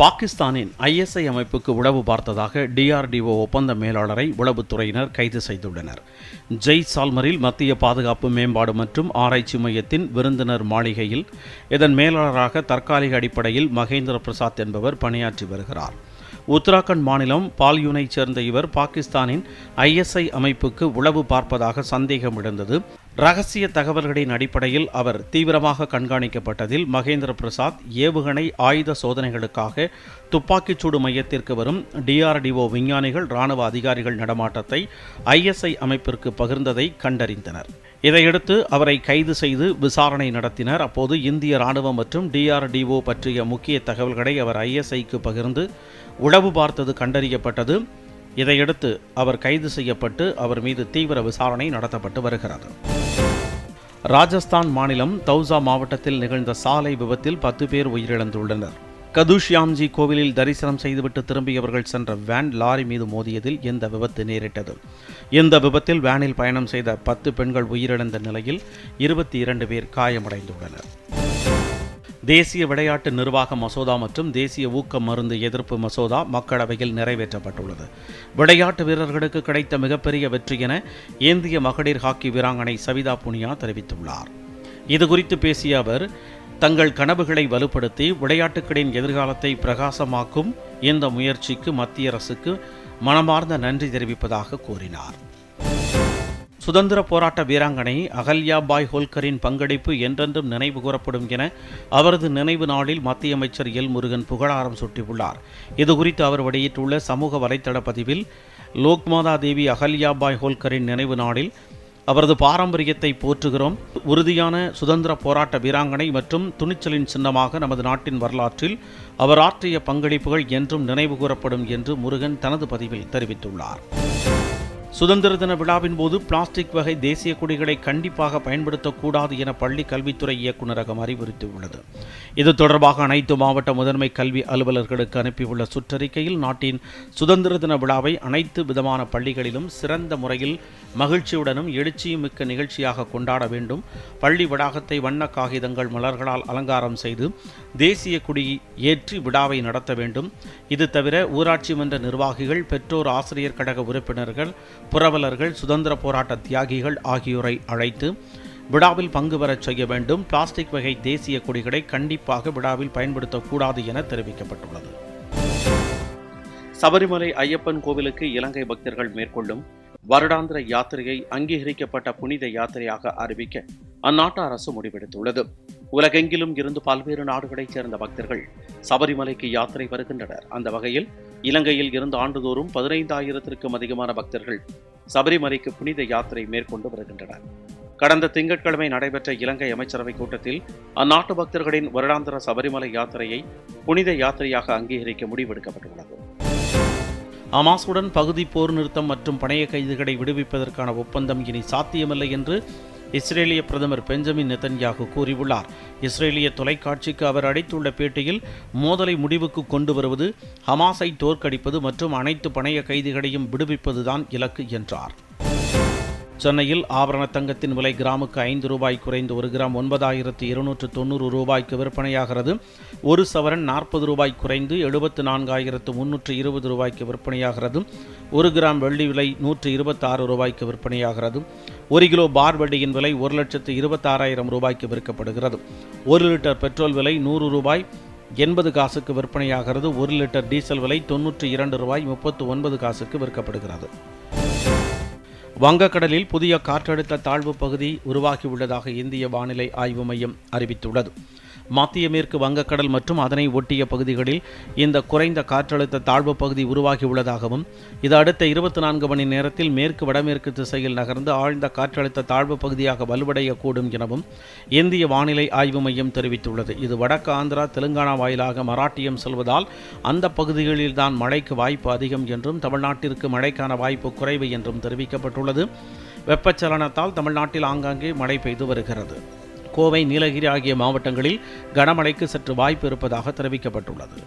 பாகிஸ்தானின் ஐஎஸ்ஐ அமைப்புக்கு உளவு பார்த்ததாக டிஆர்டிஓ ஒப்பந்த மேலாளரை உளவுத்துறையினர் கைது செய்துள்ளனர். ஜெய் சால்மரில் மத்திய பாதுகாப்பு மேம்பாடு மற்றும் ஆராய்ச்சி மையத்தின் விருந்தினர் மாளிகையில் இதன் மேலாளராக தற்காலிக அடிப்படையில் மகேந்திர பிரசாத் என்பவர் பணியாற்றி வருகிறார். உத்தராகண்ட் மாநிலம் பால்யூனைச் சேர்ந்த இவர் பாகிஸ்தானின் ஐஎஸ்ஐ அமைப்புக்கு உளவு பார்ப்பதாக சந்தேகம் எழுந்தது ரகசிய தகவல்களின் அடிப்படையில் அவர் தீவிரமாக கண்காணிக்கப்பட்டதில் மகேந்திர பிரசாத் ஏவுகணை ஆயுத சோதனைகளுக்காக துப்பாக்கிச்சூடு மையத்திற்கு வரும் டிஆர்டிஓ விஞ்ஞானிகள் ராணுவ அதிகாரிகள் நடமாட்டத்தை ஐஎஸ்ஐ அமைப்பிற்கு பகிர்ந்ததை கண்டறிந்தனர். இதையடுத்து அவரை கைது செய்து விசாரணை நடத்தினர். அப்போது இந்திய ராணுவம் மற்றும் டிஆர்டிஓ பற்றிய முக்கிய தகவல்களை அவர் ஐஎஸ்ஐக்கு பகிர்ந்து உளவு பார்த்தது கண்டறியப்பட்டது. இதையடுத்து அவர் கைது செய்யப்பட்டு அவர் மீது தீவிர விசாரணை நடத்தப்பட்டு வருகிறது. ராஜஸ்தான் மாநிலம் தௌசா மாவட்டத்தில் நிகழ்ந்த சாலை விபத்தில் பத்து பேர் உயிரிழந்துள்ளனர். கதுஷ்யாம்ஜி கோவிலில் தரிசனம் செய்துவிட்டு திரும்பியவர்கள் சென்ற வேன் லாரி மீது மோதியதில் இந்த விபத்து நேரிட்டது. இந்த விபத்தில் வேனில் பயணம் செய்த பத்து பெண்கள் உயிரிழந்த நிலையில் இருபத்தி இரண்டு பேர் காயமடைந்துள்ளனர். தேசிய விளையாட்டு நிர்வாக மசோதா மற்றும் தேசிய ஊக்க மருந்து எதிர்ப்பு மசோதா மக்களவையில் நிறைவேற்றப்பட்டுள்ளது. விளையாட்டு வீரர்களுக்கு கிடைத்த மிகப்பெரிய வெற்றி என இந்திய மகளிர் ஹாக்கி வீராங்கனை சவிதா புனியா தெரிவித்துள்ளார். இதுகுறித்து பேசிய அவர் தங்கள் கனவுகளை வலுப்படுத்தி விளையாட்டுகளின் எதிர்காலத்தை பிரகாசமாக்கும் இந்த முயற்சிக்கு மத்திய அரசுக்கு மனமார்ந்த நன்றி தெரிவிப்பதாக கூறினார். சுதந்திர போராட்ட வீராங்கனை அகல்யா பாய் ஹோல்கரின் பங்களிப்பு என்றென்றும் நினைவு கூறப்படும் என அவரது நினைவு நாளில் மத்திய அமைச்சர் எல் முருகன் புகழாரம் சூட்டியுள்ளார். இதுகுறித்து அவர் வெளியிட்டுள்ள சமூக வலைத்தள பதிவில் லோக்மாதா தேவி அகல்யா பாய் ஹோல்கரின் நினைவு நாளில் அவரது பாரம்பரியத்தை போற்றுகிறோம். உறுதியான சுதந்திர போராட்ட வீராங்கனை மற்றும் துணிச்சலின் சின்னமாக நமது நாட்டின் வரலாற்றில் அவர் ஆற்றிய பங்களிப்புகள் என்றும் நினைவு கூறப்படும் என்று முருகன் தனது பதிவில் தெரிவித்துள்ளார். சுதந்திர தின விழாவின் போது பிளாஸ்டிக் வகை தேசிய கொடிகளை கண்டிப்பாக பயன்படுத்தக்கூடாது என பள்ளி கல்வித்துறை இயக்குநரகம் அறிவுறுத்தியுள்ளது. இது தொடர்பாக அனைத்து மாவட்ட முதன்மை கல்வி அலுவலர்களுக்கு அனுப்பியுள்ள சுற்றறிக்கையில் நாட்டின் சுதந்திர தின விழாவை அனைத்து விதமான பள்ளிகளிலும் சிறந்த முறையில் மகிழ்ச்சியுடனும் எழுச்சியும் மிக்க நிகழ்ச்சியாக கொண்டாட வேண்டும். பள்ளி வளாகத்தை வண்ண காகிதங்கள் மலர்களால் அலங்காரம் செய்து தேசிய கொடி ஏற்றி விழாவை நடத்த வேண்டும். இது தவிர ஊராட்சி மன்ற நிர்வாகிகள் பெற்றோர் ஆசிரியர் கழக உறுப்பினர்கள் புரவலர்கள் சுதந்திர போராட்ட தியாகிகள் ஆகியோரை அழைத்து விழாவில் பங்கு பெறச் செய்ய வேண்டும். பிளாஸ்டிக் வகை தேசிய கொடிகளை கண்டிப்பாக விழாவில் பயன்படுத்தக்கூடாது என தெரிவிக்கப்பட்டுள்ளது. சபரிமலை ஐயப்பன் கோவிலுக்கு இலங்கை பக்தர்கள் மேற்கொள்ளும் வருடாந்திர யாத்திரையை அங்கீகரிக்கப்பட்ட புனித யாத்திரையாக அறிவிக்க அந்நாட்டு அரசு முடிவெடுத்துள்ளது. உலகெங்கிலும் இருந்து பல்வேறு நாடுகளைச் சேர்ந்த பக்தர்கள் சபரிமலைக்கு யாத்திரை வருகின்றனர். அந்த வகையில் இலங்கையில் இருந்து ஆண்டுதோறும் பதினைந்தாயிரத்திற்கும் அதிகமான பக்தர்கள் சபரிமலைக்கு புனித யாத்திரை மேற்கொண்டு வருகின்றனர். கடந்த திங்கட்கிழமை நடைபெற்ற இலங்கை அமைச்சரவை கூட்டத்தில் அந்நாட்டு பக்தர்களின் வருடாந்திர சபரிமலை யாத்திரையை புனித யாத்திரையாக அங்கீகரிக்க முடிவெடுக்கப்பட்டுள்ளது. அமாசுடன் பகுதி போர் நிறுத்தம் மற்றும் பணைய கைதிகளை விடுவிப்பதற்கான ஒப்பந்தம் இனி சாத்தியமில்லை என்று இஸ்ரேலிய பிரதமர் பெஞ்சமின் நெத்தன்யாகு கூறியுள்ளார். இஸ்ரேலிய தொலைக்காட்சிக்கு அவர் அளித்துள்ள பேட்டியில் மோதலை முடிவுக்கு கொண்டு வருவது ஹமாஸை தோற்கடிப்பது மற்றும் அனைத்து பணைய கைதிகளையும் விடுவிப்பதுதான் இலக்கு என்றார். சென்னையில் ஆபரண தங்கத்தின் விலை கிராமுக்கு ஐந்து ரூபாய் குறைந்து ஒரு கிராம் ஒன்பதாயிரத்து இருநூற்று தொண்ணூறு ரூபாய்க்கு விற்பனையாகிறது. ஒரு சவரன் நாற்பது ரூபாய் குறைந்து எழுபத்து நான்காயிரத்து முன்னூற்று இருபது ரூபாய்க்கு விற்பனையாகிறது. ஒரு கிராம் வெள்ளி விலை நூற்று இருபத்தாறு ரூபாய்க்கு விற்பனையாகிறது. ஒரு கிலோ பார் வெள்ளியின் விலை ஒரு லட்சத்து இருபத்தாறாயிரம் ரூபாய்க்கு விற்கப்படுகிறது. ஒரு லிட்டர் பெட்ரோல் விலை நூறு ரூபாய் எண்பது காசுக்கு விற்பனையாகிறது. ஒரு லிட்டர் டீசல் விலை தொன்னூற்றி இரண்டு ரூபாய் முப்பத்து ஒன்பது காசுக்கு விற்கப்படுகிறது. வங்கக்கடலில் புதிய காற்றழுத்த தாழ்வு பகுதி உருவாகியுள்ளதாக இந்திய வானிலை ஆய்வு மையம் அறிவித்துள்ளது. மத்திய மேற்கு வங்கக்கடல் மற்றும் அதனை ஒட்டிய பகுதிகளில் இந்த குறைந்த காற்றழுத்த தாழ்வு பகுதி உருவாகியுள்ளதாகவும் இது அடுத்த இருபத்தி நான்கு மணி நேரத்தில் மேற்கு வடமேற்கு திசையில் நகர்ந்து ஆழ்ந்த காற்றழுத்த தாழ்வு பகுதியாக வலுவடையக்கூடும் எனவும் இந்திய வானிலை ஆய்வு மையம் தெரிவித்துள்ளது. இது வடக்கு ஆந்திரா தெலுங்கானா வாயிலாக மராட்டியம் செல்வதால் அந்த பகுதிகளில் தான் மழைக்கு வாய்ப்பு அதிகம் என்றும் தமிழ்நாட்டிற்கு மழைக்கான வாய்ப்பு குறைவு என்றும் தெரிவிக்கப்பட்டுள்ளது. வெப்பச்சலனத்தால் தமிழ்நாட்டில் ஆங்காங்கே மழை பெய்து வருகிறது. கோவை நீலகிரி ஆகிய மாவட்டங்களில் கனமழைக்கு சற்று வாய்ப்பு இருப்பதாக தெரிவிக்கப்பட்டுள்ளது.